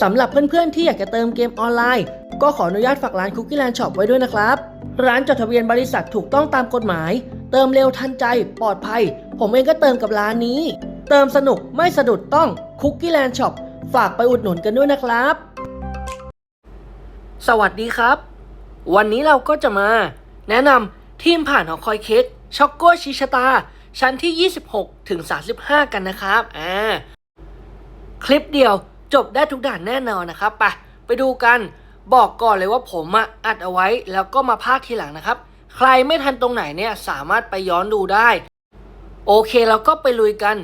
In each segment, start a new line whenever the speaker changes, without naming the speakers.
สำหรับเพื่อนๆที่อยากจะเติมเกมออนไลน์ ก็ขออนุญาตฝากร้าน Cookie Land Shop ไว้ด้วยนะครับ ร้านจดทะเบียนบริษัทถูกต้องตามกฎหมาย เติมเร็วทันใจ ปลอดภัย ผมเองก็เติมกับร้านนี้ เติมสนุกไม่สะดุดต้อง Cookie Land Shop ฝากไปอุดหนุนกันด้วยนะครับ สวัสดีครับ วันนี้เราก็จะมา แนะนำทีมผ่านหอคอยเค้กช็อกโกชิชตา ชั้นที่ 26 ถึง 35 กันนะครับ อ่า คลิปเดียว จบได้ทุกด่านแน่นอนนะครับไปไปดูกันบอกก่อนเลยว่าผมอะอัดเอาไว้แล้วก็มาพากทีหลังนะครับ ใครไม่ทันตรงไหนเนี่ยสามารถไปย้อนดูได้ โอเคเราก็ไปลุยกัน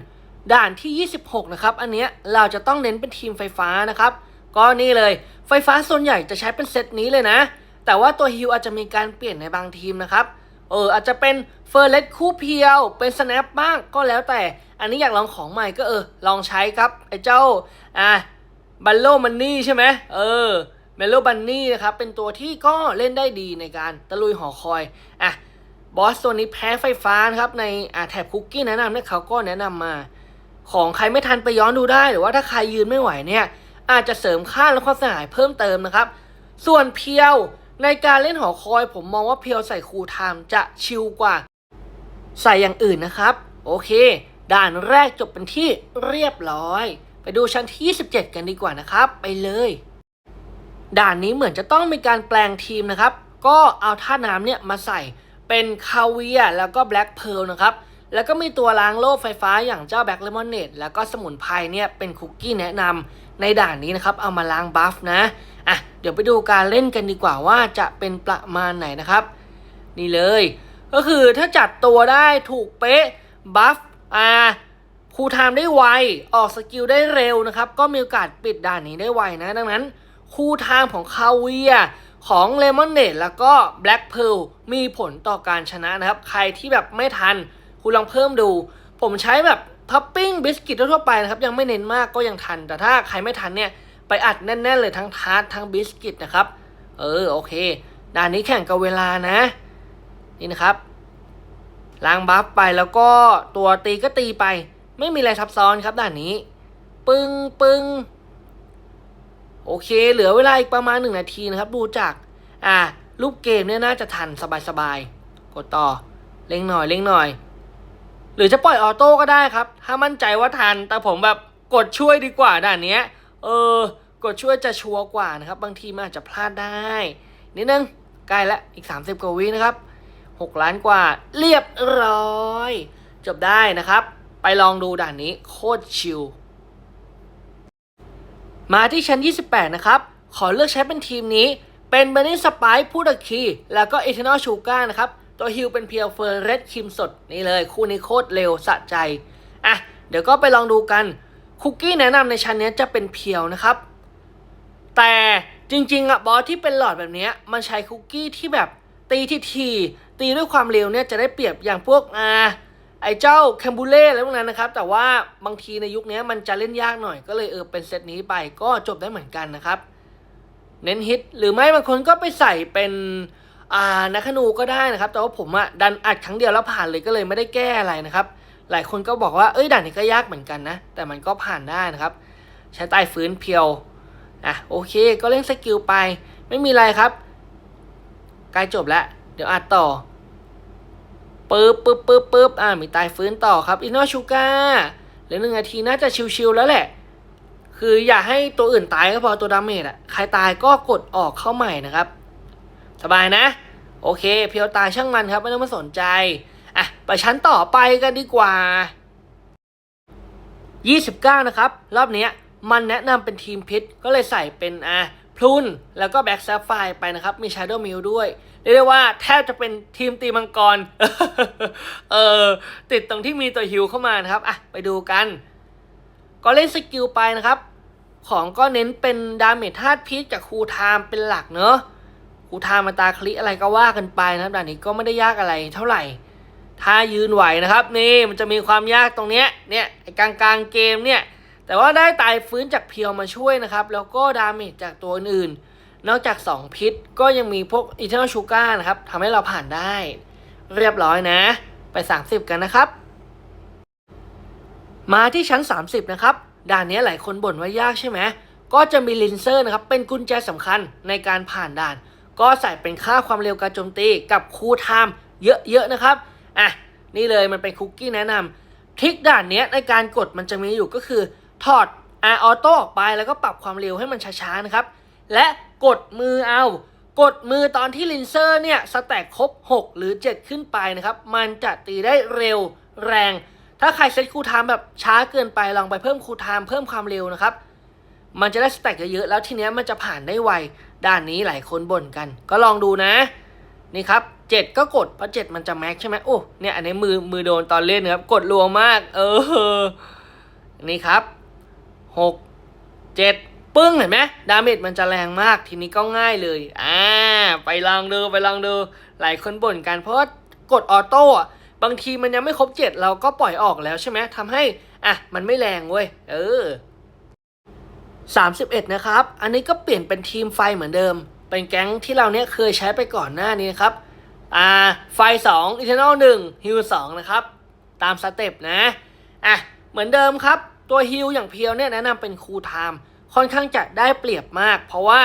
ด่านที่ 26 นะครับ อันเนี้ยเราจะต้องเน้นเป็นทีมไฟฟ้านะครับ ก็นี่เลยไฟฟ้าส่วนใหญ่จะใช้เป็นเซตนี้เลยนะ แต่ว่าตัวฮิวอาจจะมีการเปลี่ยนในบางทีมนะครับเอออาจจะเป็นเฟอร์เลสคู่เพียวเป็นสแนปบ้างก็แล้วแต่ อันนี้อยากลองของใหม่ก็เออลองใช้ครับไอ้เจ้าอะ บัลโลมันนี่ใช่ไหมเออเมโลบันนี่นะครับ เป็นตัวที่ก็เล่นได้ดีในการตะลุยหอคอย อะ บอสตัวนี้แพ้ไฟฟ้านะครับ ในอ่าแถบคุกกี้แนะนำเนี่ยเขาก็แนะนำมา ของใครไม่ทันไปย้อนดูได้ หรือว่าถ้าใครยืนไม่ไหวเนี่ย อาจจะเสริมค่าและความเสียหายเพิ่มเติมนะครับ ส่วนเพียวในการเล่นหอคอย ผมมองว่าเพียวใส่คูลไทม์จะชิลกว่า ใส่อย่างอื่นนะครับ โอเค ด่านแรกจบเป็นที่เรียบร้อย ไปดูชั้นที่ 27 กันดีกว่านะครับ ไปเลย ด่านนี้เหมือนจะต้องมีการแปลงทีมนะครับ ก็เอาท่าน้ำเนี่ยมาใส่เป็นคาเวียแล้วก็แบล็กเพ l นะครับ แล้วก็มีตัวล้างโล่ไฟฟ้าอย่างเจ้าแบล็กเลมอนเนตแล้วก็สมุนไพรเนี่ยเป็นคุกกี้แนะนำในด่านนี้นะครับ เอามาล้างบัฟนะอะเดี๋ยวไปดูการเล่นกันดีกว่าว่าจะเป็นประมาณไหนนะครับ นี่เลย ก็คือถ้าจัดตัวได้ถูกเป๊ะบัฟอ่า คูลไทม์ได้ไว ออกสกิลได้เร็วนะครับ ก็มีโอกาสปิดด่านนี้ได้ไวนะ ดังนั้นคูลไทม์ของคาเวียของเลมอนเนตแล้วก็แบล็กเพ l มีผลต่อการชนะนะครับ ใครที่แบบไม่ทัน คุณลองเพิ่มดู ผมใช้แบบท็อปปิ้งบิสกิตทั่วไปนะครับ ยังไม่เน้นมากก็ยังทัน แต่ถ้าใครไม่ทันเนี่ย ไปอัดแน่นๆเลยทั้งทาร์ตทั้งบิสกิตนะครับ เออ โอเค ด่านนี้แข่งกับเวลานะ นี่นะครับล้างบัฟไปแล้วก็ตัวตีก็ตีไป ไม่มีอะไรซับซ้อนครับด่านนี้ ปึ้งปึ้งโอเค เหลือเวลาอีกประมาณหนึ่งนาทีนะครับ ดูจาก อ่ารูปเกมเนี่ยน่าจะทันสบายๆ กดต่อเร่งหน่อยเร่งหน่อย หรือจะปล่อยออโต้ก็ได้ครับ ถ้ามั่นใจว่าทัน แต่ผมแบบกดช่วยดีกว่าด่านเนี้ย เออ กดช่วยจะชัวร์กว่านะครับ บางทีมันอาจจะพลาดได้ นิดนึง ใกล้ละอีก 30 กว่าวินะครับ 6 ล้านกว่า เรียบร้อย จบได้นะครับ ไปลองดูด่านนี้โคตรชิล มาที่ชั้น 28 นะครับ ขอเลือกใช้เป็นทีมนี้ เป็นเบนนี่สปซ์พูดคี แล้วก็เอทนอลชูการ์นะครับ ตัวฮิลเป็นเพียวเฟอร์เรสคิมสด นี่เลย คู่นี้โคตรเร็วสะใจ อะ เดี๋ยวก็ไปลองดูกัน คุกกี้แนะนำในชั้นนี้จะเป็นเพียวนะครับ แต่จริงๆอะบอสที่เป็นหลอดแบบนี้มันใช้คุกกี้ที่แบบตีทีทีตีด้วยความเร็วเนี่ยจะได้เปรียบอย่างพวกอ่า ไอ้เจ้าแคมบูเล่อะไรพวกนั้นนะครับ แต่ว่าบางทีในยุคนี้มันจะเล่นยากหน่อย ก็เลยเออเป็นเซตนี้ไปก็จบได้เหมือนกันนะครับ เน้นฮิตหรือไม่บางคนก็ไปใส่เป็นอ่านักขนูก็ได้นะครับ แต่ว่าผมอะดันอัดครั้งเดียวแล้วผ่านเลยก็เลยไม่ได้แก้อะไรนะครับ หลายคนก็บอกว่าเอ้ยด่านนี้ก็ยากเหมือนกันนะ แต่มันก็ผ่านได้นะครับ ใช้ใต้ฟื้นเพียวอะโอเค ก็เล่นสกิลไป ไม่มีอะไรครับใกล้จบแล้ว เดี๋ยวอัดต่อ ปึ๊บปึ๊บปึ๊บปึ๊บอ่ามีตายฟื้นต่อครับอินโนชูก้าเหลือหนึ่งนาทีน่าจะชิวๆแล้วแหละ คืออย่าให้ตัวอื่นตายก็พอตัวดาเมจอะใครตายก็กดออกเข้าใหม่นะครับ สบายนะ โอเค เพียวตายช่างมันครับ ไม่ต้องมาสนใจอะไปชั้นต่อไปกันดีกว่า 29 นะครับ รอบนี้มันแนะนำเป็นทีมพิษก็เลยใส่เป็นอะ พลุนแล้วก็แบ็กแซฟไฟไปนะครับ มีชาร์โดมิลด้วย เรียกได้ว่าแทบจะเป็นทีมตีมังกร เออติดตรงที่มีตัวฮิวเข้ามานะครับ อะ ไปดูกัน ก็เล่นสกิลไปนะครับ ของก็เน้นเป็นดาเมจธาตุพิษกับคูลไทม์เป็นหลักเนอะคูลไทม์มาตาคลิอะไรก็ว่ากันไปนะครับด่านนี้ก็ไม่ได้ยากอะไรเท่าไหร่ ถ้ายืนไหวนะครับ นี่มันจะมีความยากตรงเนี้ยเนี่ยไอกลางกลางเกมเนี่ย แต่ว่าได้ตายฟื้นจากเพียวมาช่วยนะครับ แล้วก็ดาเมจจากตัวอื่นๆนอกจาก 2 พิษก็ยังมีพวกอิเทอร์ชูการ์นะครับทำให้เราผ่านได้ เรียบร้อยนะ ไป 30 กันนะครับ มาที่ชั้น 30 นะครับ ด่านนี้หลายคนบ่นว่ายากใช่ไหมก็จะมีลินเซอร์นะครับ เป็นกุญแจสำคัญในการผ่านด่าน ก็ใส่เป็นค่าความเร็วการโจมตีกับคูลไทม์เยอะๆนะครับอะนี่เลยมันเป็นคุกกี้แนะนำทริคด่านนี้ในการกดมันจะมีอยู่ก็คือ ถอด R Auto ออกไปแล้วก็ปรับความเร็วให้มันช้าๆนะครับ และกดมือเอา กดมือตอนที่ลินเซอร์เนี่ยสแต็กครบ 6 หรือ 7 ขึ้นไปนะครับ มันจะตีได้เร็วแรง ถ้าใครเซตคูลไทม์แบบช้าเกินไปลองไปเพิ่มคูลไทม์เพิ่มความเร็วนะครับ มันจะได้สแต็กเยอะๆแล้วทีเนี้ยมันจะผ่านได้ไว ด้านนี้หลายคนบ่นกัน ก็ลองดูนะ นี่ครับเจ็ดก็กดเพราะเจ็ดมันจะแม็กใช่ไหมโอ้เนี่ยอันนี้มือมือโดนตอนเล่นนะครับ กดรัวมาก เออนี่ครับ หกเจ็ดปึ้งเห็นไหมดาเมจมันจะแรงมากทีนี้ก็ง่ายเลยอ่าไปลองดูไปลองดูหลายคนบ่นกันเพราะว่ากดออโต้อะบางทีมันยังไม่ครบเจ็ดเราก็ปล่อยออกแล้วใช่ไหมทำให้อะมันไม่แรงเว้ยเออ31 นะครับ อันนี้ก็เปลี่ยนเป็นทีมไฟเหมือนเดิม เป็นแก๊งที่เราเนี่ยเคยใช้ไปก่อนหน้านี้นะครับ อ่า ไฟ 2 Eternal 1ฮิล2นะครับ ตามสเต็ปนะ อะ เหมือนเดิมครับ ตัวฮิลอย่างเพียวเนี่ยแนะนำเป็นคูลไทม์ค่อนข้างจะได้เปรียบมาก เพราะว่า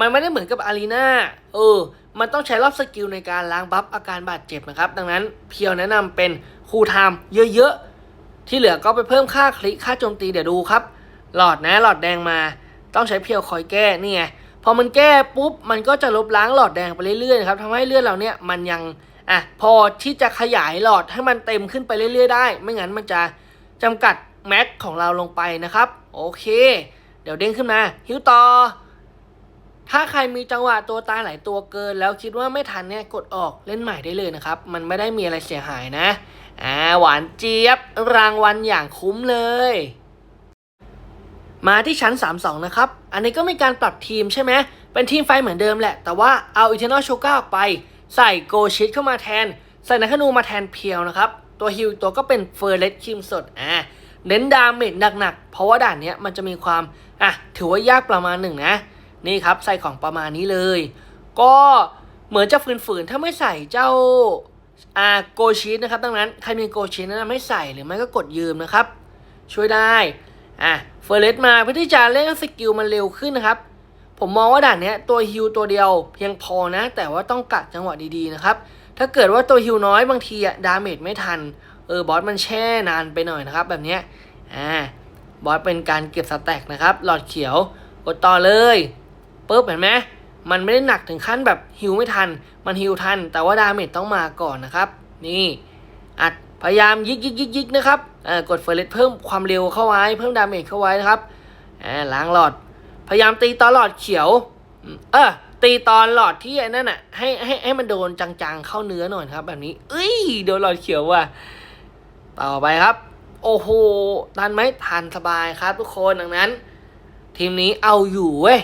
มันไม่ได้เหมือนกับอารีนาเออ มันต้องใช้รอบสกิลในการล้างบัฟอาการบาดเจ็บนะครับ ดังนั้นเพียวแนะนำเป็นคูลไทม์เยอะๆ ที่เหลือก็ไปเพิ่มค่าคลิกค่าโจมตีเดี๋ยวดูครับ หลอดนะหลอดแดงมา ต้องใช้เพียวคอยแก้นี่ไงพอมันแก้ปุ๊บมันก็จะลบล้างหลอดแดงไปเรื่อยๆครับทำให้เลือดเราเนี่ยมันยังอะพอที่จะขยายหลอดให้มันเต็มขึ้นไปเรื่อย ๆ ได้ ไม่งั้นมันจะจำกัด แม็กของเราลงไปนะครับ โอเค เดี๋ยวเด้งขึ้นมา ฮิวต่อ ถ้าใครมีจังหวะตัวตายหลายตัวเกิน แล้วคิดว่าไม่ทันเนี่ยกดออกเล่นใหม่ได้เลยนะครับ มันไม่ได้มีอะไรเสียหายนะ อ่าหวานเจี๊ยบรางวัลอย่างคุ้มเลยมาที่ชั้น 32 นะครับ อันนี้ก็มีการปรับทีมใช่ไหม เป็นทีมไฟเหมือนเดิมแหละ แต่ว่าเอา Eternal s h o g a ออกไป ใส่โกชิตเข้ามาแทน ใส่นักขนูมาแทนเพียวนะครับ ตัวฮิลตัวก็เป็นเฟอร์เรสคิมสด อ่า เน้นดาเมจหนักๆ เพราะว่าด่านเนี้ยมันจะมีความ อะ ถือว่ายากประมาณหนึ่งนะ นี่ครับ ใส่ของประมาณนี้เลย ก็เหมือนจะฝืนๆ ถ้าไม่ใส่เจ้าอ่าโกชิตนะครับ ดังนั้น ใครมีโกชิตนะไม่ใส่หรือไม่ก็กดยืมนะครับ ช่วยได้ อะ เฟอร์เรสมาเพื่อที่จะเล่นสกิลมันเร็วขึ้นนะครับ ผมมองว่าด่านเนี้ยตัวฮิวตัวเดียวเพียงพอนะ แต่ว่าต้องกัดจังหวะดีๆนะครับ ถ้าเกิดว่าตัวฮิวน้อยบางทีอะดาเมจไม่ทัน เออบอสมันแช่นานไปหน่อยนะครับ แบบเนี้ยอ่าบอสเป็นการเก็บสแต็กนะครับ หลอดเขียวกดต่อเลยปุ๊บเห็นไหมมันไม่ได้หนักถึงขั้นแบบฮิวไม่ทัน มันฮิวทัน แต่ว่าดาเมจต้องมาก่อนนะครับ นี่อัดพยายามยิกยิกยิกยิกนะครับเอ่อกดเฟรเลตเพิ่มความเร็วเข้าไว้ เพิ่มดาเมจเข้าไว้นะครับอ่าล้างหลอด พยายามตีตอนหลอดเขียว เออตีตอนหลอดที่ไอ้นั่นอะให้ให้ให้มันโดนจังๆเข้าเนื้อหน่อยครับ แบบนี้เอ้ยโดนหลอดเขียวว่ะ ต่อไปครับ โอ้โหทันไหมทันสบายครับทุกคนดังนั้น ทีมนี้เอาอยู่เว้ย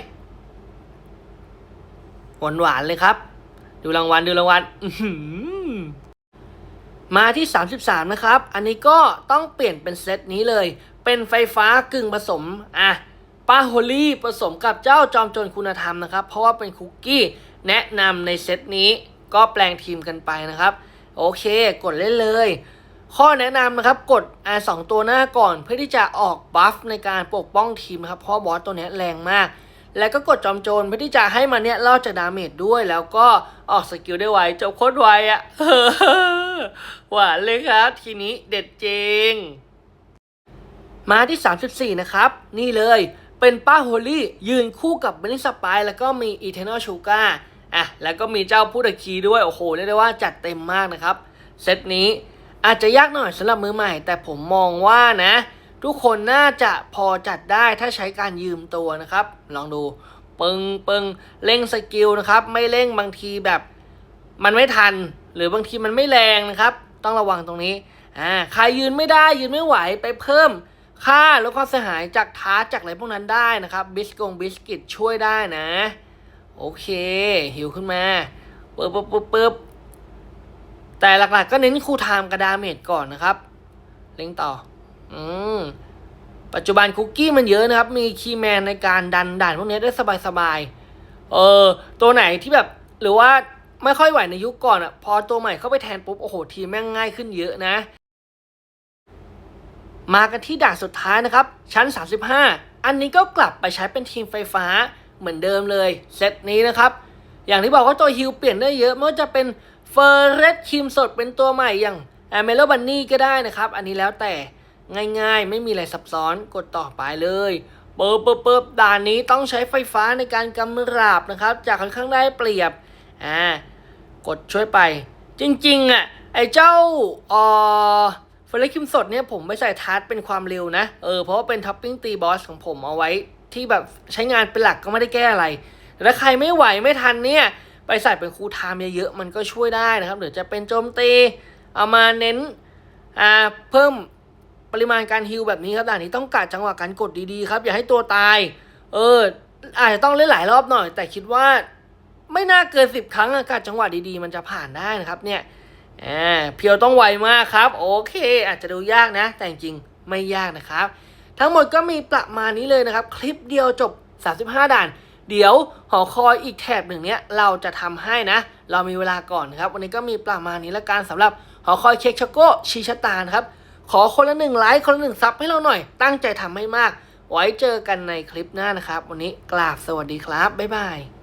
หวานหวานๆเลยครับ ดูรางวัลดูรางวัลมาที่ 33 นะครับ อันนี้ก็ต้องเปลี่ยนเป็นเซตนี้เลย เป็นไฟฟ้ากึ่งผสมอะปาโฮลี่ผสมกับเจ้าจอมโจรคุณธรรมนะครับ เพราะว่าเป็นคุกกี้แนะนำในเซตนี้ก็แปลงทีมกันไปนะครับ โอเค กดเล่นเลย ข้อแนะนำนะครับกดอ่าสองตัวหน้าก่อนเพื่อที่จะออกบัฟในการปกป้องทีมครับเพราะบอสตัวนี้แรงมาก แล้วก็กดจอมโจรเพื่อที่จะให้มันเนี่ยรอดจากดาเมจด้วย แล้วก็ออกสกิลได้ไวจบโคตรไวอะ่ะหวานเลยครับทีนี้เด็ดจริง มาที่ 34 นะครับ นี่เลยเป็นป้าโฮลี่ยืนคู่กับเบนนิสปายแล้วก็มีอีเทนอลชูกาอะแล้วก็มีเจ้าพุทธคีด้วย โอ้โหเรียกได้ว่าจัดเต็มมากนะครับ เซตนี้ อาจจะยากหน่อยสำหรับมือใหม่ แต่ผมมองว่านะ ทุกคนน่าจะพอจัดได้ถ้าใช้การยืมตัวนะครับ ลองดูปึงปึงเร่งสกิลนะครับ ไม่เร่งบางทีแบบ มันไม่ทัน หรือบางทีมันไม่แรงนะครับ ต้องระวังตรงนี้อ่าใครยืนไม่ได้ยืนไม่ไหวไปเพิ่มค่าลดความเสียหายจากท้าจากอะไรพวกนั้นได้นะครับบิสกงบิสกิตช่วยได้นะ โอเคหิวขึ้นมาปึ๊บปึ๊บปึ๊บ แต่หลักๆก็เน้นคูลไทม์กับดาเมจก่อนนะครับเล่งต่อ อืม ปัจจุบันคุกกี้มันเยอะนะครับ มีคีย์แมนในการดันด่านพวกนี้ได้สบายๆ เออ ตัวไหนที่แบบ หรือว่าไม่ค่อยไหวในยุคก่อนอะ่ะ พอตัวใหม่เข้าไปแทนปุ๊บ โอ้โห ทีมแม่งง่ายขึ้นเยอะนะ มากันที่ด่านสุดท้ายนะครับ ชั้น 35 อันนี้ก็กลับไปใช้เป็นทีมไฟฟ้าเหมือนเดิมเลย เซตนี้นะครับ อย่างที่บอกว่าตัวฮิลเปลี่ยนได้เยอะไม่ว่าจะเป็น เฟอร์เรสคิมสดเป็นตัวใหม่อย่างแอมเมลบันนี่ก็ได้นะครับ อันนี้แล้วแต่ง่ายๆ ไม่มีอะไรซับซ้อนกดต่อไปเลยเปิบเปิบเปิบด่านนี้ต้องใช้ไฟฟ้าในการกำราบนะครับ จากค่อนข้างได้เปรียบอ่ากดช่วยไป จริงๆอะไอ้เจ้าเอ่อเฟอร์เรสคิมสดเนี่ยผมไม่ใส่ทาร์ตเป็นความเร็วนะ เออเพราะว่าเป็นท็อปปิ้งตีบอสของผมเอาไว้ที่แบบใช้งานเป็นหลักก็ไม่ได้แก้อะไรแต่ถ้าใครไม่ไหวไม่ทันเนี่ย ไปใส่เป็นคูลไทม์เยอะๆมันก็ช่วยได้นะครับ หรือจะเป็นโจมตีเอามาเน้นอ่าเพิ่มปริมาณการฮิลแบบนี้ครับด่านนี้ต้องกะจังหวะการกดดีๆครับ อย่าให้ตัวตาย เอออาจจะต้องเล่นหลายรอบหน่อย แต่คิดว่าไม่น่าเกินสิบครั้งอะกะจังหวะดีๆ มันจะผ่านได้นะครับเนี่ยอ่าเพียวต้องไวมากครับ โอเค อาจจะดูยากนะ แต่จริงไม่ยากนะครับ ทั้งหมดก็มีประมาณนี้เลยนะครับ คลิปเดียวจบ 35 ด่าน เดี๋ยวหอคอยอีกแถบหนึ่งเนี้ยเราจะทำให้นะ เรามีเวลาก่อนนะครับ วันนี้ก็มีประมาณนี้ละกันสำหรับหอคอยเค้กช็อกโกชีชะตานะครับขอคนละหนึ่งไลค์คนละหนึ่งซับให้เราหน่อย ตั้งใจทำให้มาก ไว้เจอกันในคลิปหน้านะครับ วันนี้กราบสวัสดีครับบ๊ายบาย